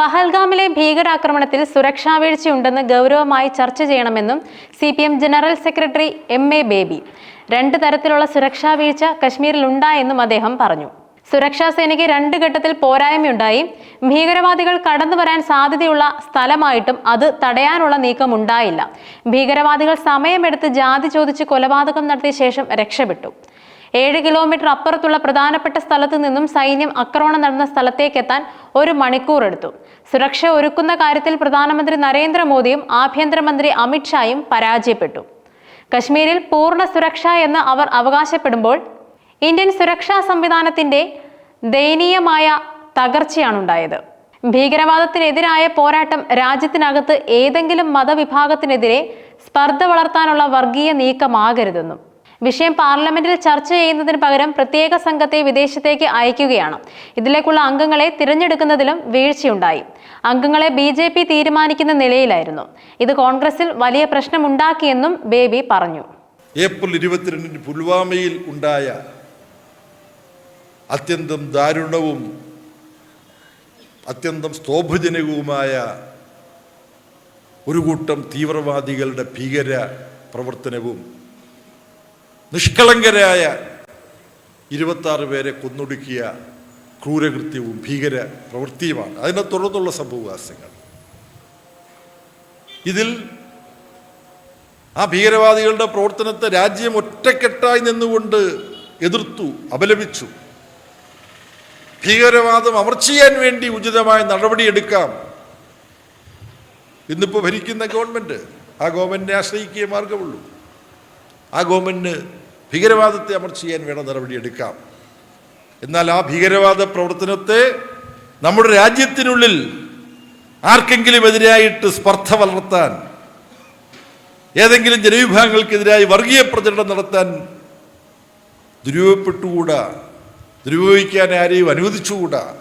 പഹൽഗാമിലെ ഭീകരാക്രമണത്തിൽ സുരക്ഷാ വീഴ്ചയുണ്ടെന്ന് ഗൗരവമായി ചർച്ച ചെയ്യണമെന്നും C P M general secretary M A Baby. രണ്ട് തരത്തിലുള്ള സുരക്ഷാ വീഴ്ച കശ്മീരിൽ ഉണ്ടായെന്നും അദ്ദേഹം പറഞ്ഞു. സുരക്ഷാ സേനയ്ക്ക് രണ്ട് ഘട്ടത്തിൽ പോരായ്മയുണ്ടായി. ഭീകരവാദികൾ കടന്നു വരാൻ സാധ്യതയുള്ള സ്ഥലമായിട്ടും അത് തടയാനുള്ള നീക്കം ഉണ്ടായില്ല ഭീകരവാദികൾ സമയമെടുത്ത് ജാതി ചോദിച്ച് കൊലപാതകം നടത്തിയ ശേഷം രക്ഷപ്പെട്ടു. ഏഴ് കിലോമീറ്റർ അപ്പുറത്തുള്ള പ്രധാനപ്പെട്ട സ്ഥലത്തു നിന്നും സൈന്യം ആക്രമണം നടന്ന സ്ഥലത്തേക്ക് എത്താൻ ഒരു മണിക്കൂർ എടുത്തു. സുരക്ഷ ഒരുക്കുന്ന കാര്യത്തിൽ പ്രധാനമന്ത്രി നരേന്ദ്രമോദിയും ആഭ്യന്തരമന്ത്രി അമിത്ഷായും പരാജയപ്പെട്ടു. കശ്മീരിൽ പൂർണ സുരക്ഷ എന്ന് അവർ അവകാശപ്പെടുമ്പോൾ ഇന്ത്യൻ സുരക്ഷാ സംവിധാനത്തിന്റെ ദയനീയമായ തകർച്ചയാണുണ്ടായത്. ഭീകരവാദത്തിനെതിരായ പോരാട്ടം രാജ്യത്തിനകത്ത് ഏതെങ്കിലും മതവിഭാഗത്തിനെതിരെ സ്പർദ്ധ വളർത്താനുള്ള വർഗീയ നീക്കമാകരുതെന്നും വിഷയം പാർലമെന്റിൽ ചർച്ച ചെയ്യുന്നതിന് പകരം പ്രത്യേക സംഘത്തെ വിദേശത്തേക്ക് അയക്കുകയാണ്. ഇതിലേക്കുള്ള അംഗങ്ങളെ തിരഞ്ഞെടുക്കുന്നതിലും വീഴ്ചയുണ്ടായി. അംഗങ്ങളെ ബി ജെ പി തീരുമാനിക്കുന്ന നിലയിലായിരുന്നു. ഇത് കോൺഗ്രസിൽ വലിയ പ്രശ്നമുണ്ടാക്കിയെന്നും ബേബി പറഞ്ഞു. ഏപ്രിൽ ഇരുപത്തിരണ്ടിന് പുൽവാമയിൽ ഉണ്ടായ അത്യന്തം ദാരുണവും അത്യന്തം സ്തോഭജനകവുമായ ഒരു കൂട്ടം തീവ്രവാദികളുടെ ഭീകര പ്രവർത്തനവും നിഷ്കളങ്കരായ ഇരുപത്താറ് പേരെ കൊന്നൊടുക്കിയ ക്രൂരകൃത്യവും ഭീകര പ്രവൃത്തിയുമാണ്. അതിനെ തുടർന്നുള്ള സംഭവവികാസങ്ങൾ. ഇതിൽ ആ ഭീകരവാദികളുടെ പ്രവർത്തനത്തെ രാജ്യം ഒറ്റക്കെട്ടായി നിന്നുകൊണ്ട് എതിർത്തു അപലപിച്ചു. ഭീകരവാദം അമർച്ച ചെയ്യാൻ വേണ്ടി ഉചിതമായ നടപടിയെടുക്കാം ഇന്നിപ്പോൾ ഭരിക്കുന്ന ഗവൺമെന്റ് ആ ഗവൺമെന്റിനെ ആശ്രയിക്കുകയേ മാർഗമുള്ളൂ. ആ ഗവൺമെന്റിന് ഭീകരവാദത്തെ അമർച്ച ചെയ്യാൻ വേണ്ട നടപടിയെടുക്കാം എന്നാൽ ആ ഭീകരവാദ പ്രവർത്തനത്തെ നമ്മുടെ രാജ്യത്തിനുള്ളിൽ ആർക്കെങ്കിലും എതിരായിട്ട് സ്പർദ്ധ വളർത്താൻ ഏതെങ്കിലും ജനവിഭാഗങ്ങൾക്കെതിരായി വർഗീയ പ്രചരണം നടത്താൻ ദുരുപയോഗപ്പെട്ടുകൂടാ? ദുരുപയോഗിക്കാൻ ആരെയും അനുവദിച്ചുകൂടാ?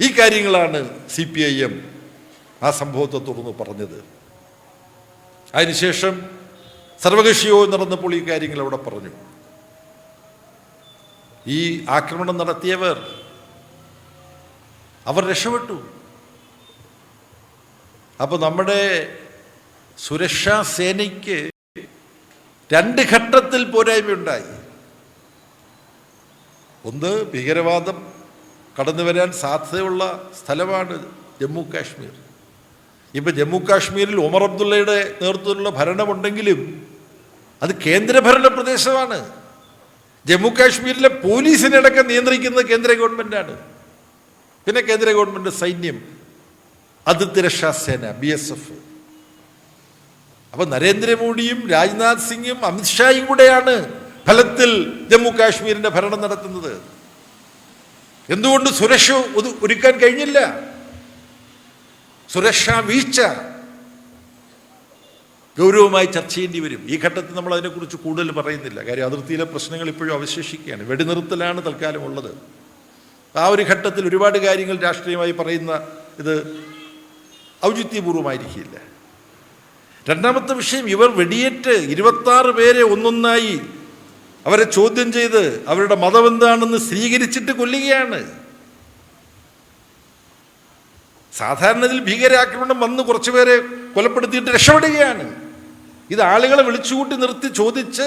ഈ കാര്യങ്ങളാണ് സി പി ഐ എം ആ സംഭവത്തെ തുടർന്ന് പറഞ്ഞത്. അതിനുശേഷം സർവകക്ഷിയോ നടന്നപ്പോൾ ഈ കാര്യങ്ങൾ അവിടെ പറഞ്ഞു. ഈ ആക്രമണം നടത്തിയവർ അവർ രക്ഷപ്പെട്ടു. അപ്പോൾ നമ്മുടെ സുരക്ഷാ സേനയ്ക്ക് രണ്ട് ഘട്ടത്തിൽ പോരായ്മയുണ്ടായി. ഒന്ന് ഭീകരവാദം കടന്നു വരാൻ സാധ്യതയുള്ള സ്ഥലമാണ് ജമ്മു കാശ്മീർ. ഇപ്പം ജമ്മു കാശ്മീരിൽ ഉമർ അബ്ദുള്ളയുടെ നേതൃത്വത്തിലുള്ള ഭരണമുണ്ടെങ്കിലും അത് കേന്ദ്രഭരണ പ്രദേശമാണ്. ജമ്മു കാശ്മീരിലെ പോലീസിനടക്കം നിയന്ത്രിക്കുന്നത് കേന്ദ്ര ഗവൺമെന്റാണ് പിന്നെ കേന്ദ്ര ഗവൺമെന്റ് സൈന്യം അതിർത്തി രക്ഷാ സേന ബി എസ് എഫ്. അപ്പൊ നരേന്ദ്രമോദിയും രാജ്നാഥ് സിംഗും അമിത്ഷായും കൂടെയാണ് ഫലത്തിൽ ജമ്മു കാശ്മീരിന്റെ ഭരണം നടത്തുന്നത്. എന്തുകൊണ്ട് സുരക്ഷ ഒരു- ഒരുക്കാൻ കഴിഞ്ഞില്ല? സുരക്ഷാ വീഴ്ച ഗൗരവമായി ചർച്ച ചെയ്യേണ്ടി വരും. ഈ ഘട്ടത്തിൽ നമ്മൾ അതിനെക്കുറിച്ച് കൂടുതൽ പറയുന്നില്ല. കാര്യം അതിർത്തിയിലെ പ്രശ്നങ്ങൾ ഇപ്പോഴും അവശേഷിക്കുകയാണ്. വെടിനിർത്തലാണ് തൽക്കാലം ഉള്ളത്. ആ ഒരു ഘട്ടത്തിൽ ഒരുപാട് കാര്യങ്ങൾ രാഷ്ട്രീയമായി പറയുന്ന ഇത് ഔചിത്യപൂർവമായിരിക്കില്ല രണ്ടാമത്തെ വിഷയം ഇവർ വെടിയേറ്റ് ഇരുപത്താറ് പേരെ ഒന്നൊന്നായി അവരെ ചോദ്യം ചെയ്ത് അവരുടെ മതം എന്താണെന്ന് സ്ഥിരീകരിച്ചിട്ട് കൊല്ലുകയാണ്. സാധാരണത്തിൽ ഭീകരാക്രമണം വന്ന് കുറച്ചുപേരെ കൊലപ്പെടുത്തിയിട്ട് രക്ഷപ്പെടുകയാണ്. ഇത് ആളുകളെ വിളിച്ചുകൂട്ടി നിർത്തി ചോദിച്ച്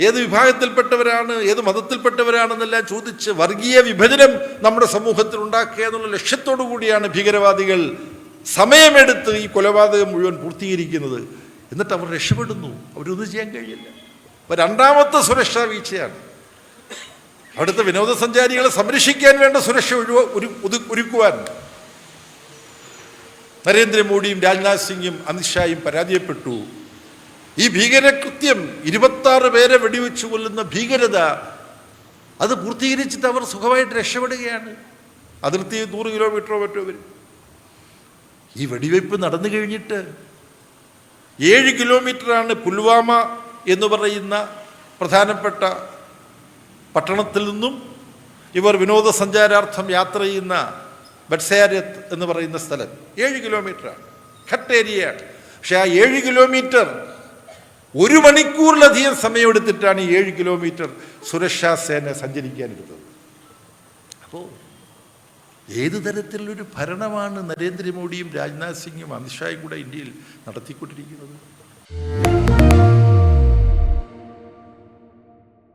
ഏത് വിഭാഗത്തിൽപ്പെട്ടവരാണ് ഏത് മതത്തിൽപ്പെട്ടവരാണെന്നെല്ലാം ചോദിച്ച് വർഗീയ വിഭജനം നമ്മുടെ സമൂഹത്തിൽ ഉണ്ടാക്കുക എന്നുള്ള ലക്ഷ്യത്തോടു കൂടിയാണ് ഭീകരവാദികൾ സമയമെടുത്ത് ഈ കൊലപാതകം മുഴുവൻ പൂർത്തീകരിക്കുന്നത്. എന്നിട്ട് അവർ രക്ഷപ്പെടുന്നു. അവരൊന്നും ചെയ്യാൻ കഴിയില്ല. അപ്പൊ രണ്ടാമത്തെ സുരക്ഷാ വീഴ്ചയാണ്. അവിടുത്തെ വിനോദസഞ്ചാരികളെ സംരക്ഷിക്കാൻ വേണ്ട സുരക്ഷ ഒഴിവ ഒരു ഒതു- ഒരുക്കുവാൻ നരേന്ദ്രമോദിയും രാജ്നാഥ് സിംഗും അമിത്ഷായും പരാജയപ്പെട്ടു. ഈ ഭീകരകൃത്യം ഇരുപത്താറ് പേരെ വെടിവെച്ചു കൊല്ലുന്ന ഭീകരത അത് പൂർത്തീകരിച്ചിട്ട് അവർ സുഖമായിട്ട് രക്ഷപ്പെടുകയാണ്. അതിർത്തി നൂറ് കിലോമീറ്ററോ മറ്റോ വരും. ഈ വെടിവെയ്പ്പ് നടന്നു കഴിഞ്ഞിട്ട് ഏഴ് കിലോമീറ്ററാണ് പുൽവാമ എന്ന് പറയുന്ന പ്രധാനപ്പെട്ട പട്ടണത്തിൽ നിന്നും ഇവർ വിനോദസഞ്ചാരാർത്ഥം യാത്ര ചെയ്യുന്ന ബട്സാരത്ത് എന്ന് പറയുന്ന സ്ഥലം. ഏഴ് കിലോമീറ്ററാണ്. ഘട്ട് ഏരിയയാണ് പക്ഷേ ആ ഏഴ് കിലോമീറ്റർ ഒരു മണിക്കൂറിലധികം സമയമെടുത്തിട്ടാണ് ഈ ഏഴ് കിലോമീറ്റർ സുരക്ഷാ സേന സഞ്ചരിക്കാനെടുത്തത്. അപ്പോൾ ഏത് തരത്തിലുള്ളൊരു ഭരണമാണ് നരേന്ദ്രമോദിയും രാജ്നാഥ് സിംഗും അമിത്ഷായും കൂടെ ഇന്ത്യയിൽ നടത്തിക്കൊണ്ടിരിക്കുന്നത്?